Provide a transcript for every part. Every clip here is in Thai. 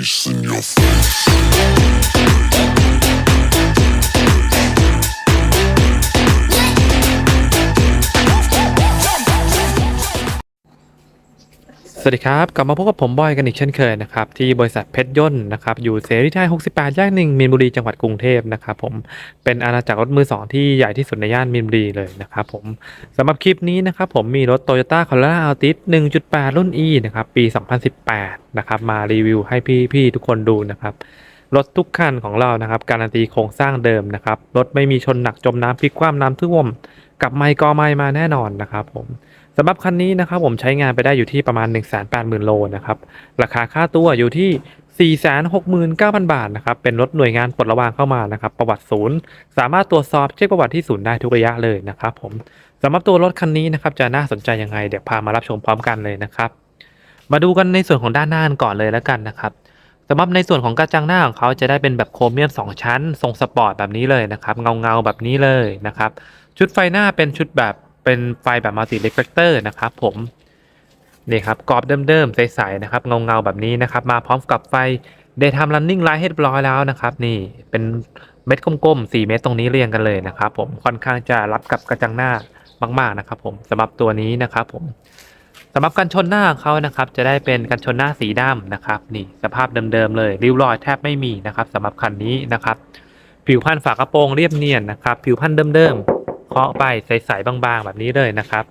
in your face. สวัสดีครับ กลับมาพบกับผมบอยกันอีกเช่นเคยนะครับ ที่บริษัทเพชรยนต์นะครับ อยู่เสรีไทย 68 ย่านหนึ่งมีนบุรีจังหวัดกรุงเทพนะครับผมเป็นอาณาจักรรถมือสองที่ใหญ่ที่สุดในย่านมีนบุรีเลยนะครับผมสำหรับคลิปนี้นะครับผมมีรถ Toyota Corolla Altis 1.8 รุ่น E นะครับ ปี 2018 นะครับ มารีวิวให้พี่ๆทุกคนดูนะครับ รถทุกคันของเรานะครับการันตีโครงสร้างเดิมนะครับรถไม่มีชนหนักจมน้ำพลิกคว่ำน้ำท่วมกับไมค์กอไมค์มาแน่นอนนะครับผม สำหรับคันนี้นะครับผมใช้งานไปได้อยู่ที่ประมาณ 1 8 0 0 0 0 โลนะครับ ราคาค่าตัวอยู่ที่ 469,000 บาทนะครับ เป็นรถหน่วยงานปลดระวางเข้ามานะครับ ประวัติศูนย์ สามารถตรวจสอบเช็คประวัติที่ศูนย์ได้ทุกระยะเลยนะครับผมสำหรับตัวรถคันนี้นะครับจะน่าสนใจยังไงเดี๋ยวพามารับชมพร้อมกันเลยนะครับ มาดูกันในส่วนของด้านหน้ากันก่อนเลยแล้วกันนะครับสำหรับในส่วนของกระจังหน้าของเขาจะได้เป็นแบบโครเมียม 2 ชั้น ทรงสปอร์ตแบบนี้เลยนะครับ เงาเงาแบบนี้เลยนะครับ ชุดไฟหน้าเป็นชุดแบบ เป็นไฟแบบมัลติเรฟเลคเตอร์นะครับผมนี่ครับกรอบเดิมๆใสๆนะครับเงาๆแบบนี้นะครับ มาพร้อมกับไฟ Daytime Running Light ให้เรียบร้อยแล้วนะครับ นี่เป็นเม็ดกลมๆ4 เม็ดตรงนี้เรียงกันเลยนะครับผมค่อนข้างจะรับกับกระจังหน้ามากๆนะครับ ผมสำหรับตัวนี้นะครับ ผมสำหรับกันชนหน้าเขานะครับ จะได้เป็นกันชนหน้าสีดำนะครับ นี่สภาพเดิมๆเลยริ้วรอยแทบไม่มีนะครับสำหรับคันนี้นะครับ ผิวพันธุ์ฝากระโปรงเรียบเนียนนะครับ ผิวพันธุ์เดิมๆ เคาะไปใสๆบางๆ แบบนี้เลยนะครับ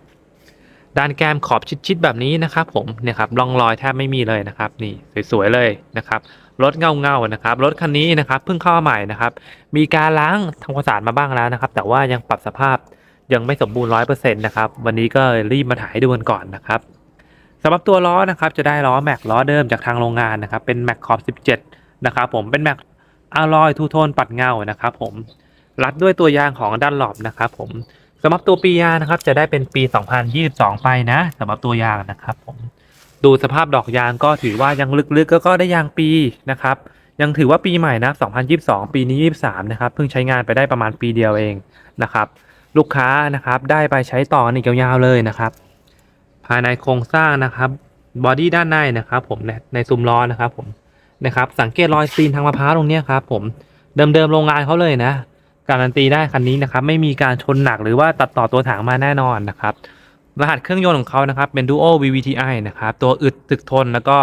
ด้านแก้มขอบชิดๆแบบนี้นะครับ ผมเนี่ยครับร่องรอยแทบไม่มีเลยนะครับ นี่สวยๆเลยนะครับรถเงาๆนะครับรถคันนี้นะครับเพิ่งเข้ามาใหม่นะครับ มีการล้างทำความสะอาดมาบ้างแล้วนะครับ แต่ว่ายังปรับสภาพยังไม่สมบูรณ์ร้อยเปอร์เซ็นต์นะครับวันนี้ก็รีบมาถ่ายให้ดูกันก่อนนะครับสำหรับตัวล้อนะครับจะได้ล้อแม็กล้อเดิมจากทางโรงงานนะครับ เป็นแม็กขอบ17 นะครับผมเป็นแม็กอะลอยทูโทนปัดเงานะครับผม รัดด้วยตัวยางของด้านหลอบนะครับผมสำหรับตัวปียางนะครับจะได้เป็นปี 2022 ไปนะสำหรับตัวยางนะครับผมดูสภาพดอกยางก็ถือว่ายังลึกๆก็ก็ได้ยางปีนะครับยังถือว่าปีใหม่นะ 2022 ปีนี้ 23 นะครับ เพิ่งใช้งานไปได้ประมาณปีเดียวเองนะครับ ลูกค้านะครับได้ไปใช้ต่อกันอีกยาวๆเลยนะครับ ภายในโครงสร้างนะครับบอดี้ด้านในนะครับผมในซุ้มล้อนะครับผมนะครับ สังเกตรอยซีนทางมะพร้าวตรงนี้ครับผมเดิมๆโรงงานเขาเลยนะ การันตีได้คันนี้นะครับไม่มีการชนหนักหรือว่าตัดต่อตัวถังมาแน่นอนนะครับรหัสเครื่องยนต์ของเขานะครับเป็น Duo VVTi นะครับตัวอึดตึกทนแล้วก็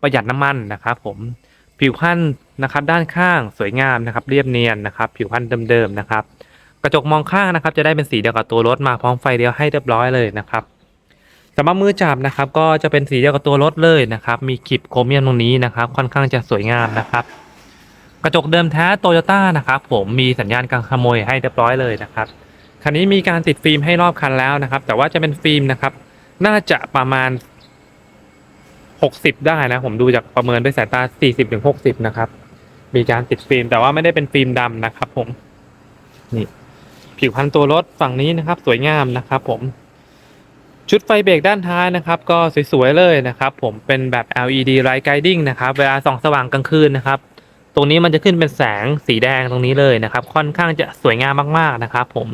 ประหยัดน้ำมันนะครับผมผิวพันธุ์นะครับด้านข้างสวยงามนะครับเรียบเนียนนะครับผิวพันธุ์เดิมๆนะครับกระจกมองข้างนะครับจะได้เป็นสีเดียวกับตัวรถมาพร้อมไฟเดียวให้เรียบร้อยเลยนะครับสำหรับมือจับนะครับก็จะเป็นสีเดียวกับตัวรถเลยนะครับมีขีบโครเมียมตรงนี้นะครับค่อนข้างจะสวยงามนะครับ กระจกเดิมแท้โตโยต้านะครับผมมีสัญญาณการขโมยให้เรียบร้อยเลยนะครับคันนี้มีการติดฟิล์มให้รอบคันแล้วนะครับ แต่ว่าจะเป็นฟิล์มนะครับ น่าจะประมาณ 60 ได้นะ ผมดูจากประเมินด้วยสายตา 40-60 นะครับ มีการติดฟิล์มแต่ว่าไม่ได้เป็นฟิล์มดำนะครับ ผมนี่ผิวพันตัวรถฝั่งนี้นะครับ สวยงามนะครับ ผม ชุดไฟเบรกด้านท้ายนะครับ ก็สวยๆเลยนะครับ ผมเป็นแบบ LED light guiding นะครับ เวลาส่องสว่างกลางคืนนะครับ ตรงนี้มันจะขึ้นเป็นแสงสีแดงตรงนี้เลยนะครับ ค่อนข้างจะสวยงามมากๆนะครับ ผม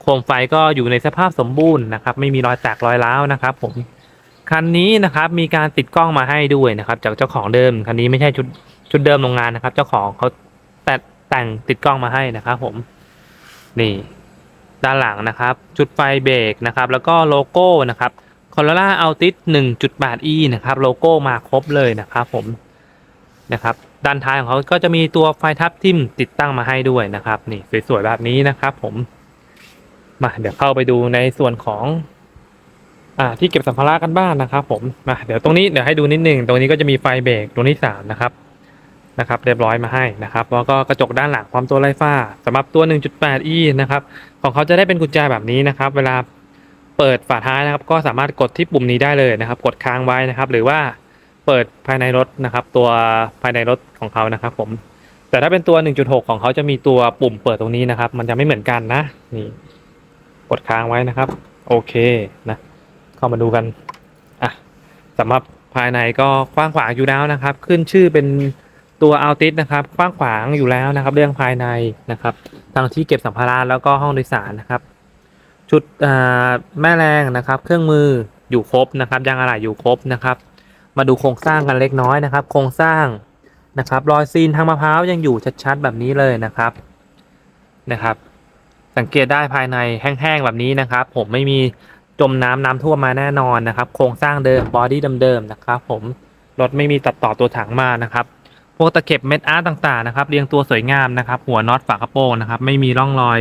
โคมไฟก็อยู่ในสภาพสมบูรณ์นะครับ ไม่มีรอยแตกรอยร้าวนะครับ ผมคันนี้นะครับมีการติดกล้องมาให้ด้วยนะครับ จากเจ้าของเดิมคันนี้ไม่ใช่ชุดชุดเดิมโรงงานนะครับ เจ้าของเขาแต่แต่งติดกล้องมาให้นะครับ ผมนี่ด้านหลังนะครับ จุดไฟเบรกนะครับ แล้วก็โลโก้นะครับ Corolla Altis 1.8e นะครับ โลโก้มาครบเลยนะครับ ผมนะครับ ด้านท้ายของเขาก็จะมีตัวไฟทับทิมติดตั้งมาให้ด้วยนะครับ นี่สวยๆแบบนี้นะครับ ผม มาเดี๋ยวเข้าไปดูในส่วนของ อ่า ที่เก็บสัมภาระกันบ้างนะครับ ผมมาเดี๋ยวตรงนี้เดี๋ยวให้ดูนิดหนึ่งตรงนี้ก็จะมีไฟเบรกตรงที่สามนะครับนะครับเรียบร้อยมาให้นะครับแล้วก็กระจกด้านหลังพร้อมตัวไล่ฟ้าสำหรับตัว 1.8e นะครับของเขาจะได้เป็นกุญแจแบบนี้นะครับ เวลาเปิดฝาท้ายนะครับ ก็สามารถกดที่ปุ่มนี้ได้เลยนะครับ กดค้างไว้นะครับ หรือว่า เปิดภายในรถนะครับ ตัวภายในรถของเขานะครับ ผม แต่ถ้าเป็นตัว 1.6 ของเขาจะมีตัวปุ่มเปิดตรงนี้นะครับ มันจะไม่เหมือนกันนะนี่กดค้างไว้นะครับ โอเคนะเข้ามาดูกันอะสำหรับภายในก็กว้างขวางอยู่แล้วนะครับ ขึ้นชื่อเป็นตัวอัลติสนะครับกว้างขวางอยู่แล้วนะครับ เรื่องภายในนะครับทั้งที่เก็บสัมภาระแล้วก็ห้องโดยสารนะครับ ชุดแม่แรงนะครับ เครื่องมืออยู่ครบนะครับยางอะไหล่อยู่ครบนะครับ มาดูโครงสร้างกันเล็กน้อยนะครับ โครงสร้างนะครับ รอยซีนทางมะพร้าวยังอยู่ชัดๆ แบบนี้เลยนะครับนะครับ สังเกตได้ภายในแห้งๆแบบนี้นะครับ ผมไม่มีจมน้ำน้ำท่วมมาแน่นอนนะครับ โครงสร้างเดิมบอดี้เดิมๆนะครับ ผมรถไม่มีตัดต่อตัวถังมานะครับ พวกตะเข็บเม็ดอาร์ตต่างๆนะครับเรียงตัวสวยงามนะครับ หัวน็อตฝากระโปรงนะครับ ไม่มีร่องรอย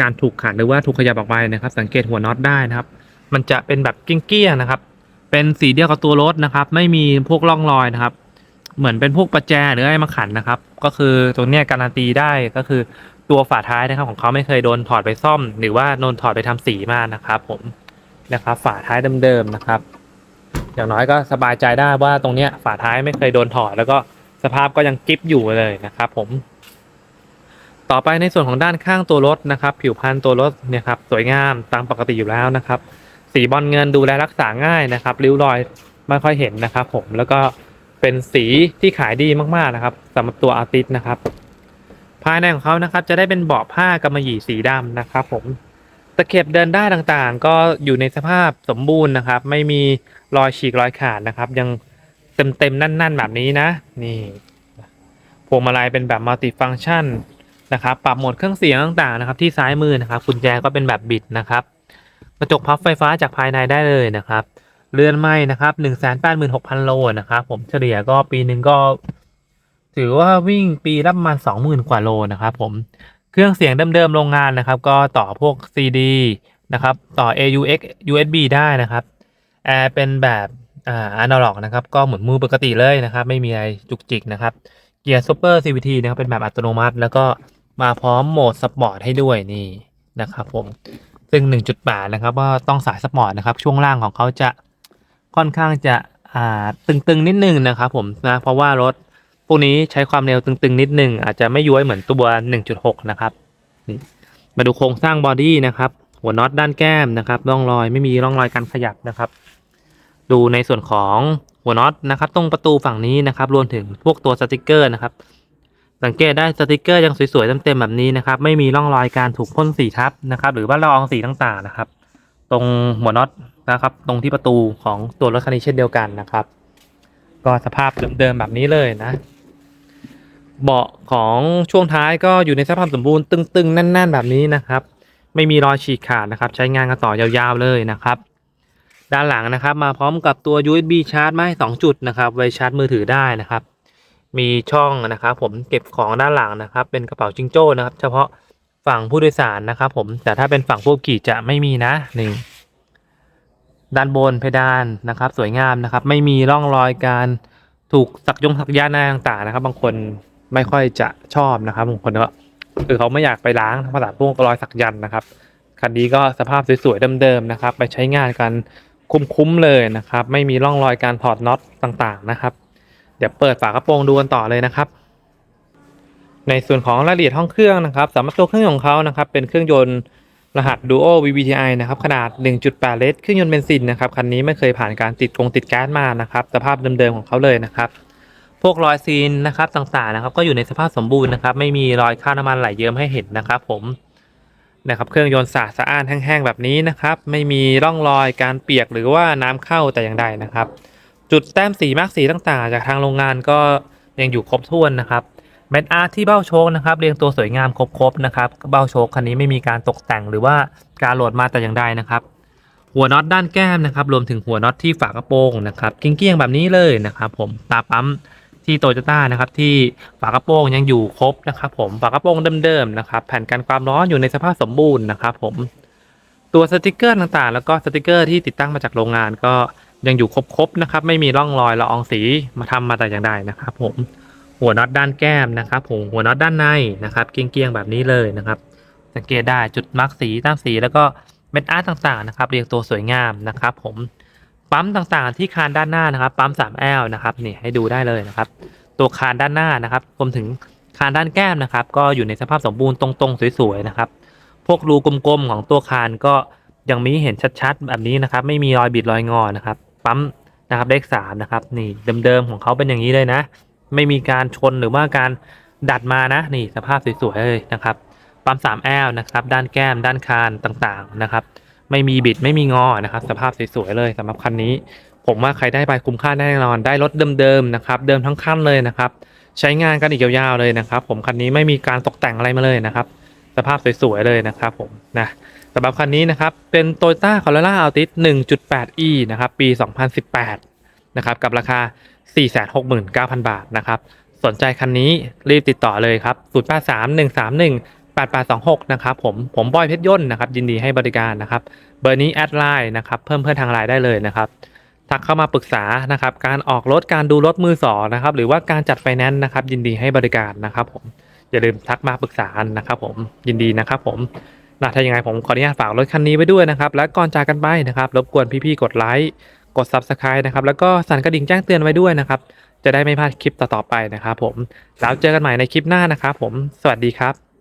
การถูกขัดหรือว่าถูกขยับออกไปนะครับ สังเกตหัวน็อตได้นะครับ มันจะเป็นแบบกิ้งเกี้ยงๆนะครับ เป็นสีเดียวกับตัวรถนะครับ ไม่มีพวกร่องรอยนะครับ เหมือนเป็นพวกประแจหรืออะไรมาขันนะครับ ก็คือตรงเนี้ยการันตีได้ก็คือตัวฝาท้ายนะครับของเขาไม่เคยโดนถอดไปซ่อม หรือว่าโดนถอดไปทำสีมานะครับ ผมนะครับ ฝาท้ายเดิมๆนะครับ อย่างน้อยก็สบายใจได้ว่าตรงเนี้ยฝาท้ายไม่เคยโดนถอด แล้วก็สภาพก็ยังกิ๊บอยู่เลยนะครับ ผม ต่อไปในส่วนของด้านข้างตัวรถนะครับ ผิวพรรณตัวรถเนี่ยครับสวยงามตามปกติอยู่แล้วนะครับ สีบอลเงินดูแลรักษาง่ายนะครับ ริ้วรอยไม่ค่อยเห็นนะครับ ผมแล้วก็เป็นสีที่ขายดีมากๆนะครับสำหรับตัวอาร์ติสนะครับ ภายในของเขานะครับ จะได้เป็นเบาะผ้ากำมะหยี่สีดำนะครับผมตะเข็บเดินได้ต่างๆ ก็อยู่ในสภาพสมบูรณ์นะครับ ไม่มีรอยฉีกรอยขาดนะครับ ยังเต็มๆนั่น ๆ แบบนี้นะ นี่พวงมาลัยเป็นแบบมัลติฟัง c t ชันนะครับ ปรับโหมดเครื่องเสียงต่างๆนะครับ ที่ซ้ายมือนะครับกุญแจก็เป็นแบบบิดนะครับ ระจกพับไฟฟ้าจากภายในได้เลยนะครับ เรือนไม้นะครับหนึ่งแสนแปดหมื่นหกพันโลนะครับผมเฉลี่ยก็ปีหนึ่งก็ ถือว่าวิ่งปีละประมาณสองหมื่นกว่าโลนะครับผมเครื่องเสียงเดิมๆโรงงานนะครับ ก็ต่อพวก CD นะครับต่อ AUX USB ได้นะครับแอร์เป็นแบบอ่าอนาล็อกนะครับก็เหมือนมือปกติเลยนะครับ ไม่มีอะไรจุกจิกนะครับเกียร์ซูเปอร์ CVT นะครับเป็นแบบอัตโนมัติ แล้วก็มาพร้อมโหมดสปอร์ตให้ด้วยนี่นะครับผม ซึ่ง 1.8 นะครับว่าต้องสายสปอร์ตนะครับ ช่วงล่างของเขาจะค่อนข้างจะตึงๆนิดนึงนะครับผมนะเพราะว่ารถพวกนี้ใช้ความเร็วตึงๆนิดนึง อาจจะไม่ย้วยเหมือนตัว 1.6 นะครับมาดูโครงสร้างบอดี้นะครับ หัวน็อตด้านแก้มนะครับร่องรอยไม่มีร่องรอยการขยับนะครับ ดูในส่วนของหัวน็อตนะครับ ตรงประตูฝั่งนี้นะครับ รวมถึงพวกตัวสติกเกอร์นะครับ สังเกตได้สติกเกอร์ยังสวยๆเต็มๆแบบนี้นะครับ ไม่มีร่องรอยการถูกพ่นสีทับนะครับ หรือว่าละอองสีต่างๆนะครับ ตรงหัวน็อตนะครับ ตรงที่ประตูของตัวรถคันนี้เช่นเดียวกันนะครับ ก็สภาพเดิมๆแบบนี้เลยนะ เบาะของช่วงท้ายก็อยู่ในสภาพสมบูรณ์ตึงๆแน่น ๆ แบบนี้นะครับ ไม่มีรอยฉีกขาดนะครับ ใช้งานกันต่อยาวๆเลยนะครับด้านหลังนะครับ มาพร้อมกับตัว USB ชาร์จมาให้2จุดนะครับ ไว้ชาร์จมือถือได้นะครับ มีช่องนะครับผมเก็บของด้านหลังนะครับ เป็นกระเป๋าจิงโจ้นะครับ เฉพาะฝั่งผู้โดยสารนะครับ ผมแต่ถ้าเป็นฝั่งผู้ขี่จะไม่มีนะนี่ด้านบนเพดานนะครับ สวยงามนะครับ ไม่มีร่องรอยการถูกสักยงสักยันต์อะไรต่างๆนะครับ บางคนไม่ค่อยจะชอบนะครับบางคนก็คือเขาไม่อยากไปล้างภาษาพวกรอยสักยันต์นะครับคันนี้ก็สภาพสวยๆเดิมๆนะครับ ไปใช้งานกันคุ้มๆเลยนะครับ ไม่มีร่องรอยการถอดน็อตต่างๆนะครับ ดี๋ยวเปิดฝากระโปรงดูกันต่อเลยนะครับ ในส่วนของรายละเอียดห้องเครื่องนะครับสำหรับตัวเครื่องของเขานะครับ เป็นเครื่องยนต์รหัส Duo VVTi นะครับ ขนาด 1.8 ลิตรเครื่องยนต์เบนซินนะครับ คันนี้ไม่เคยผ่านการติดกงติดแก๊สมานะครับ สภาพเดิมๆของเขาเลยนะครับ พวกรอยซีนนะครับต่างๆนะครับ ก็อยู่ในสภาพสมบูรณ์นะครับ ไม่มีรอยค่าน้ำมันไหลเยิ้มให้เห็นนะครับ ผมนะครับ เครื่องยนต์สะอาดสะอ้านแห้งๆแบบนี้นะครับ ไม่มีร่องรอยการเปียกหรือว่าน้ำเข้าแต่อย่างใดนะครับ จุดแต้มสีมาร์กสีต่างๆ จากทางโรงงานก็ยังอยู่ครบถ้วนนะครับเม็ดอาร์ที่เบ้าโชคนะครับเรียงตัวสวยงามครบๆนะครับเบ้าโชคคันนี้ไม่มีการตกแต่งหรือว่าการโหลดมาแต่อย่างใดนะครับหัวน็อตด้านแก้มนะครับรวมถึงหัวน็อตที่ฝากระโปรงนะครับเกี้ยงๆแบบนี้เลยนะครับผมตาปั๊มที่โตโยต้านะครับที่ฝากระโปรงยังอยู่ครบนะครับผมฝากระโปรงเดิมๆนะครับแผ่นกันความร้อนอยู่ในสภาพสมบูรณ์นะครับผมตัวสติกเกอร์ต่างๆ แล้วก็สติกเกอร์ที่ติดตั้งมาจากโรงงานก็ ยังอยู่ครบๆนะครับ ไม่มีร่องรอยละอองสีมาทำมาแต่อย่างใดนะครับผมหัวน็อตด้านแก้มนะครับผมหัวน็อตด้านในนะครับเกี้ยงๆแบบนี้เลยนะครับ สังเกตได้จุดมาร์กสีตามสีแล้วก็เม็ดอาร์ตต่างๆนะครับ เรียงตัวสวยงามนะครับผมปั๊มต่างๆที่คานด้านหน้านะครับ ปั๊ม 3L นะครับนี่ให้ดูได้เลยนะครับ ตัวคานด้านหน้านะครับรวมถึงคานด้านแก้มนะครับ ก็อยู่ในสภาพสมบูรณ์ตรงๆสวยๆนะครับ พวกรูกลมๆของตัวคานก็ยังมีเห็นชัดๆ แบบนี้นะครับ ไม่มีรอยบิดรอยงอนะครับ ปั๊มนะครับเลขสามนะครับนี่เดิมๆของเขาเป็นอย่างนี้เลยนะ ไม่มีการชนหรือว่าการดัดมานะนี่สภาพสวยๆเลยนะครับปั๊ม 3L นะครับด้านแก้มด้านคานต่างๆนะครับไม่มีบิดไม่มีงอนะครับสภาพสวยๆเลยสำหรับคันนี้ ผมว่าใครได้ไปคุ้มค่าแน่นอน ได้รถเดิมๆนะครับเดิมทั้งคันเลยนะครับใช้งานกันอีกยาวๆเลยนะครับ ผมคันนี้ไม่มีการตกแต่งอะไรมาเลยนะครับ สภาพสวยๆเลยนะครับผมนะ สำหรับคันนี้นะครับ เป็น Toyota Corolla Altis 1.8e นะครับ ปี 2018 นะครับ กับราคา 469,000 บาทนะครับ สนใจคันนี้รีบติดต่อเลยครับ 0831318826 นะครับ ผม ผมบอยเพชรย่นต์นะครับ ยินดีให้บริการนะครับ เบอร์นี้แอดไลน์นะครับ เพิ่มเพื่อนทางไลน์ได้เลยนะครับ ทักเข้ามาปรึกษานะครับ การออกรถ การดูรถมือสองนะครับ หรือว่าการจัดไฟแนนซ์นะครับ ยินดีให้บริการนะครับ ผม อย่าลืมทักมาปรึกษากันนะครับ ผม ยินดีนะครับ ผม นะถ้ายังไงผมขออนุญาตฝากรถคันนี้ไว้ด้วยนะครับ และก่อนจากกันไปนะครับ รบกวนพี่ๆกดไลค์ กด Subscribe นะครับ แล้วก็สั่นกระดิ่งแจ้งเตือนไว้ด้วยนะครับ จะได้ไม่พลาดคลิปต่อๆไปนะครับผม แล้วเจอกันใหม่ในคลิปหน้านะครับผม สวัสดีครับ